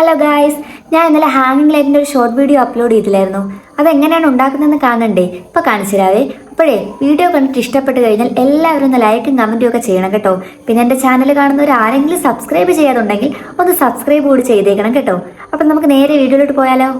Hello guys ഞാൻ ഇന്നലെ ഹാങ്ങിങ് ലൈറ്റിന്റെ ഒരു ഷോർട്ട് വീഡിയോ അപ്ലോഡ് ചെയ്തില്ലായിരുന്നു. അതെങ്ങനെയാണ് ഉണ്ടാക്കുന്നതെന്ന് കാണണ്ടേ? ഇപ്പോൾ കാണിച്ചുതരാവേ അപ്പോഴേ വീഡിയോ കണ്ടിട്ട് ഇഷ്ടപ്പെട്ട് കഴിഞ്ഞാൽ എല്ലാവരും ഒന്ന് ലൈക്കും കമന്റും ഒക്കെ ചെയ്യണം കേട്ടോ. പിന്നെ എന്റെ ചാനൽ കാണുന്നവർ ആരെങ്കിലും സബ്സ്ക്രൈബ് ചെയ്യാതുണ്ടെങ്കിൽ ഒന്ന് സബ്സ്ക്രൈബ് കൂടി ചെയ്തേക്കണം കേട്ടോ. അപ്പം നമുക്ക് നേരെ വീഡിയോയിലോട്ട് പോയാലോ?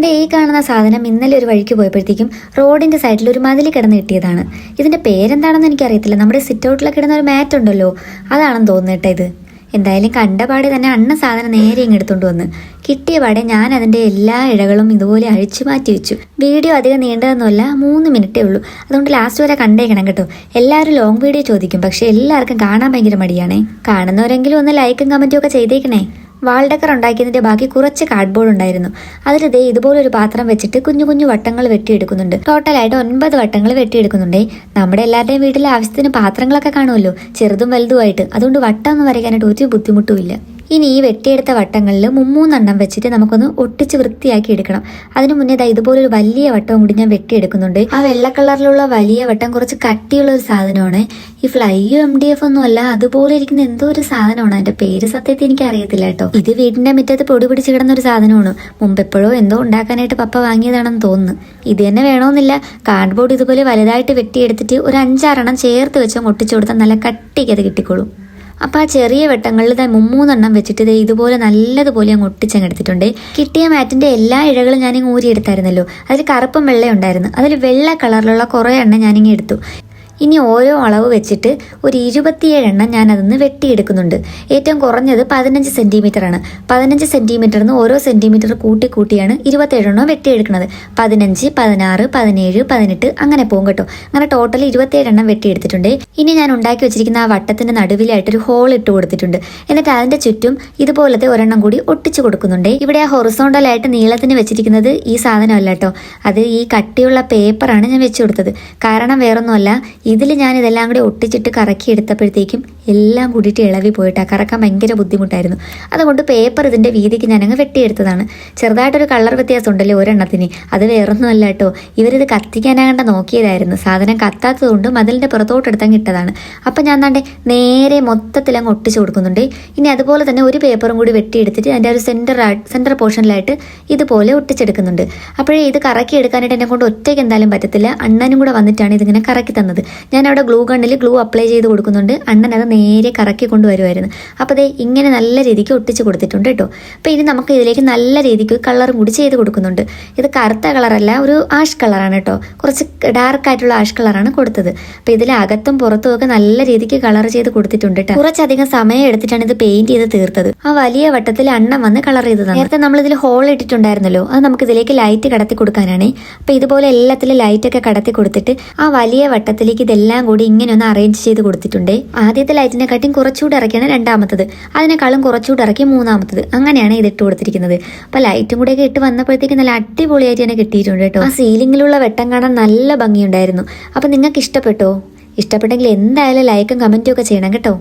ദേ ഈ കാണുന്ന സാധനം ഇന്നലെ ഒരു വഴിക്ക് പോയപ്പോഴത്തേക്കും റോഡിന്റെ സൈഡിൽ ഒരു മതിൽ കിടന്ന് കിട്ടിയതാണ്. ഇതിന്റെ പേരെന്താണെന്ന് എനിക്കറിയത്തില്ല. നമ്മുടെ സിറ്റ് ഔട്ടിലൊക്കെ കിടന്ന ഒരു മാറ്റ് ഉണ്ടല്ലോ. അതാണെന്ന് തോന്നിട്ടെ ഇത്. എന്തായാലും കണ്ടപാടെ തന്നെ അണ്ണ സാധനം നേരെ ഇങ്ങ് എടുത്തുകൊണ്ട് വന്ന്. കിട്ടിയ പാടെ ഞാൻ അതിന്റെ എല്ലാ ഇഴകളും ഇതുപോലെ അഴിച്ചു മാറ്റി വെച്ചു. വീഡിയോ അധികം നീണ്ടതെന്നല്ല മൂന്ന് മിനിറ്റേ ഉള്ളൂ. അതുകൊണ്ട് ലാസ്റ്റ് വരെ കണ്ടേക്കണം കേട്ടോ. എല്ലാവരും ലോങ് വീഡിയോ ചോദിക്കും. പക്ഷെ എല്ലാവർക്കും കാണാൻ ഭയങ്കര മടിയാണേ. കാണുന്നവരെങ്കിലും ഒന്ന് ലൈക്കും കമന്റും ഒക്കെ ചെയ്തേക്കണേ. വാൾഡക്കർ ഉണ്ടാക്കിയതിന്റെ ബാക്കി കുറച്ച് കാർഡ്ബോർഡ് ഉണ്ടായിരുന്നു. അതിൽ ദേ ഇതുപോലൊരു പാത്രം വെച്ചിട്ട് കുഞ്ഞു കുഞ്ഞു വട്ടങ്ങൾ വെട്ടിയെടുക്കുന്നുണ്ട്. ടോട്ടലായിട്ട് ഒൻപത് വട്ടങ്ങൾ വെട്ടിയെടുക്കുന്നുണ്ടേ. നമ്മുടെ എല്ലാവരുടെയും വീട്ടിലെ ആവശ്യത്തിന് പാത്രങ്ങളൊക്കെ കാണുമല്ലോ. ചെറുതും വലുതുമായിട്ട് അതുകൊണ്ട് വട്ടം ഒന്നും വരയ്ക്കാനായിട്ട് ഒരു ബുദ്ധിമുട്ടുമില്ല ഇനി ഈ വെട്ടിയെടുത്ത വട്ടങ്ങളിൽ മുമ്മൂന്നെണ്ണം വെച്ചിട്ട് നമുക്കൊന്ന് ഒട്ടിച്ച് വൃത്തിയാക്കി എടുക്കണം. അതിനു മുന്നേ ദാ ഇതുപോലൊരു വലിയ വട്ടം കൂടി ഞാൻ വെട്ടിയെടുക്കുന്നുണ്ട്. ആ വെള്ള കളറിലുള്ള വലിയ വട്ടം കുറച്ച് കട്ടിയുള്ള ഒരു സാധനമാണ്. ഈ ഫ്ലൈയോ എം ഡി എഫ് ഒന്നും അല്ല അതുപോലെ ഇരിക്കുന്ന എന്തോ ഒരു സാധനമാണ്. അതിന്റെ പേര് സത്യത്തിൽ എനിക്ക് അറിയത്തില്ല കേട്ടോ. ഇത് വീടിന്റെ മുറ്റത്ത് പൊടി പിടിച്ച് കിടന്ന ഒരു സാധനമാണ്. മുമ്പ് എപ്പോഴോ എന്തോ ഉണ്ടാക്കാനായിട്ട് പപ്പ വാങ്ങിയതാണെന്ന് തോന്നുന്നു. ഇത് തന്നെ വേണമെന്നില്ല കാർഡ്ബോർഡ് ഇതുപോലെ വലുതായിട്ട് വെട്ടിയെടുത്തിട്ട് ഒരു അഞ്ചാറെണ്ണം ചേർത്ത് വെച്ച് ഒട്ടിച്ചു കൊടുത്താൽ നല്ല കട്ടിക്ക് അത് കിട്ടിക്കോളും. അപ്പോൾ ആ ചെറിയ വെട്ടങ്ങളിൽ ദാ മുമ്മൂന്നെണ്ണം വെച്ചിട്ട് ദേ ഇതുപോലെ നല്ലതുപോലെ അങ്ങ് ഒട്ടിച്ചങ്ങെടുത്തിട്ടുണ്ട് കിട്ടിയ മാറ്റിന്റെ എല്ലാ ഇഴകളും ഞാനിങ്ങ് ഊരിയെടുത്തായിരുന്നല്ലോ. അതിൽ കറുപ്പും വെള്ളയും ഉണ്ടായിരുന്നു. അതിൽ വെള്ള കളറിലുള്ള കുറേ എണ്ണം ഞാനിങ്ങ് എടുത്തു. ഇനി ഓരോ അളവ് വെച്ചിട്ട് ഒരു ഇരുപത്തിയേഴെണ്ണം ഞാൻ അതൊന്ന് വെട്ടിയെടുക്കുന്നുണ്ട്. ഏറ്റവും കുറഞ്ഞത് പതിനഞ്ച് സെന്റിമീറ്റർ ആണ് പതിനഞ്ച് സെന്റിമീറ്ററിന് ഓരോ സെന്റിമീറ്റർ കൂട്ടി കൂട്ടിയാണ് ഇരുപത്തേഴെണ്ണം വെട്ടിയെടുക്കുന്നത്. പതിനഞ്ച് പതിനാറ് പതിനേഴ് പതിനെട്ട് അങ്ങനെ പോകും കേട്ടോ. അങ്ങനെ ടോട്ടൽ ഇരുപത്തിയേഴെണ്ണം വെട്ടിയെടുത്തിട്ടുണ്ട്. ഇനി ഞാൻ ഉണ്ടാക്കി വെച്ചിരിക്കുന്ന ആ വട്ടത്തിന്റെ നടുവിലായിട്ട് ഒരു ഹോൾ ഇട്ട് കൊടുത്തിട്ടുണ്ട്. എന്നിട്ട് അതിന്റെ ചുറ്റും ഇതുപോലത്തെ ഒരെണ്ണം കൂടി ഒട്ടിച്ചു കൊടുക്കുന്നുണ്ട്. ഇവിടെ ആ ഹൊറിസോണ്ടലായിട്ട് നീളത്തിന് വെച്ചിരിക്കുന്നത് ഈ സാധനമല്ല കേട്ടോ. അത് ഈ കട്ടിയുള്ള പേപ്പറാണ് ഞാൻ വെച്ചു കൊടുത്തത്. കാരണം വേറൊന്നുമല്ല ഇതിൽ ഞാൻ ഇതെല്ലാം കൂടി ഒട്ടിച്ചിട്ട് കറക്കി എടുത്തപ്പോഴത്തേക്കും എല്ലാം കൂടിയിട്ട് ഇളവി പോയിട്ടാണ് കറക്കാൻ ഭയങ്കര ബുദ്ധിമുട്ടായിരുന്നു. അതുകൊണ്ട് പേപ്പർ ഇതിന്റെ വീതിക്ക് ഞാനങ്ങ് വെട്ടിയെടുത്തതാണ്. ചെറുതായിട്ടൊരു കളർ വ്യത്യാസം ഉണ്ടല്ലോ ഒരെണ്ണത്തിന്? അത് വേറൊന്നുമല്ല കേട്ടോ. ഇവരിത് കത്തിക്കാനാകണ്ട നോക്കിയതായിരുന്നു. സാധനം കത്താത്തതുകൊണ്ട് പുറത്തോട്ട് പുറത്തോട്ടെടുത്തങ്ങ് ഇട്ടതാണ്. അപ്പം ഞാൻ താണ്ടെ നേരെ മൊത്തത്തിൽ അങ്ങ് ഒട്ടിച്ചു കൊടുക്കുന്നുണ്ട്. ഇനി അതുപോലെ തന്നെ ഒരു പേപ്പറും കൂടി വെട്ടിയെടുത്തിട്ട് അതിന്റെ ഒരു സെന്റർ സെന്റർ പോർഷനിലായിട്ട് ഇതുപോലെ ഒട്ടിച്ചെടുക്കുന്നുണ്ട്. അപ്പോഴേ ഇത് കറക്കി എടുക്കാനായിട്ട് എന്നെ കൊണ്ട് ഒറ്റയ്ക്ക് എന്തായാലും പറ്റത്തില്ല. അണ്ണനും കൂടെ വന്നിട്ടാണ് ഇതിങ്ങനെ കറക്കി തന്നത്. ഞാൻ അവിടെ ഗ്ലൂ ഗണ്ണിൽ ഗ്ലൂ അപ്ലൈ ചെയ്ത് കൊടുക്കുന്നുണ്ട്. അണ്ണൻ അത് നേരെ കറക്കി കൊണ്ടുവരുമായിരുന്നു അപ്പോൾ ദേ ഇങ്ങനെ നല്ല രീതിക്ക് ഒട്ടിച്ച് കൊടുത്തിട്ടുണ്ട് കേട്ടോ. അപ്പോൾ ഇനി നമുക്ക് ഇതിലേക്ക് നല്ല രീതിക്ക് കളറും കൂടി ചെയ്ത് കൊടുക്കുന്നുണ്ട്. ഇത് കറുത്ത കളറല്ല ഒരു ആഷ് കളറാണ് കേട്ടോ. കുറച്ച് ഡാർക്കായിട്ടുള്ള ആഷ് കളറാണ് കൊടുത്തത്. അപ്പോൾ ഇതിൽ അകത്തും പുറത്തും ഒക്കെ നല്ല രീതിക്ക് കളർ ചെയ്ത് കൊടുത്തിട്ടുണ്ട് കേട്ടോ. കുറച്ചധികം സമയം എടുത്തിട്ടാണ് ഇത് പെയിന്റ് ചെയ്ത് തീർത്തത്. ആ വലിയ വട്ടത്തിൽ അണ്ണം വന്ന് കളർ ചെയ്തത് നേരത്തെ നമ്മൾ ഹോൾ ഇട്ടിട്ടുണ്ടായിരുന്നല്ലോ. അത് നമുക്ക് ഇതിലേക്ക് ലൈറ്റ് കടത്തി കൊടുക്കാനാണ്. അപ്പോൾ ഇതുപോലെ എല്ലാത്തിലും ലൈറ്റൊക്കെ കടത്തി കൊടുത്തിട്ട് ആ വലിയ വട്ടത്തിലേക്ക് ഇതെല്ലാം കൂടി ഇങ്ങനെ ഒന്ന് അറേഞ്ച് ചെയ്ത് കൊടുത്തിട്ടുണ്ട്. ആദ്യത്തെ ലൈറ്റിനെ കാട്ടിയും കുറച്ചുകൂടി ഇറക്കിയാണ് രണ്ടാമത്തത്. അതിനേക്കാളും കുറച്ചുകൂടി ഇറക്കി മൂന്നാമത്തത്. അങ്ങനെയാണ് ഇത് ഇട്ട് കൊടുത്തിരിക്കുന്നത്. അപ്പോൾ ലൈറ്റും കൂടെ ഒക്കെ ഇട്ട് വന്നപ്പോഴത്തേക്ക് നല്ല അടിപൊളിയായിട്ട് തന്നെ കിട്ടിയിട്ടുണ്ട് കേട്ടോ. ആ സീലിംഗിലുള്ള വെട്ടം കാണാൻ നല്ല ഭംഗിയുണ്ടായിരുന്നു. അപ്പോൾ നിങ്ങൾക്ക് ഇഷ്ടപ്പെട്ടോ? ഇഷ്ടപ്പെട്ടെങ്കിൽ എന്തായാലും ലൈക്കും കമന്റും ഒക്കെ ചെയ്യണം കേട്ടോ.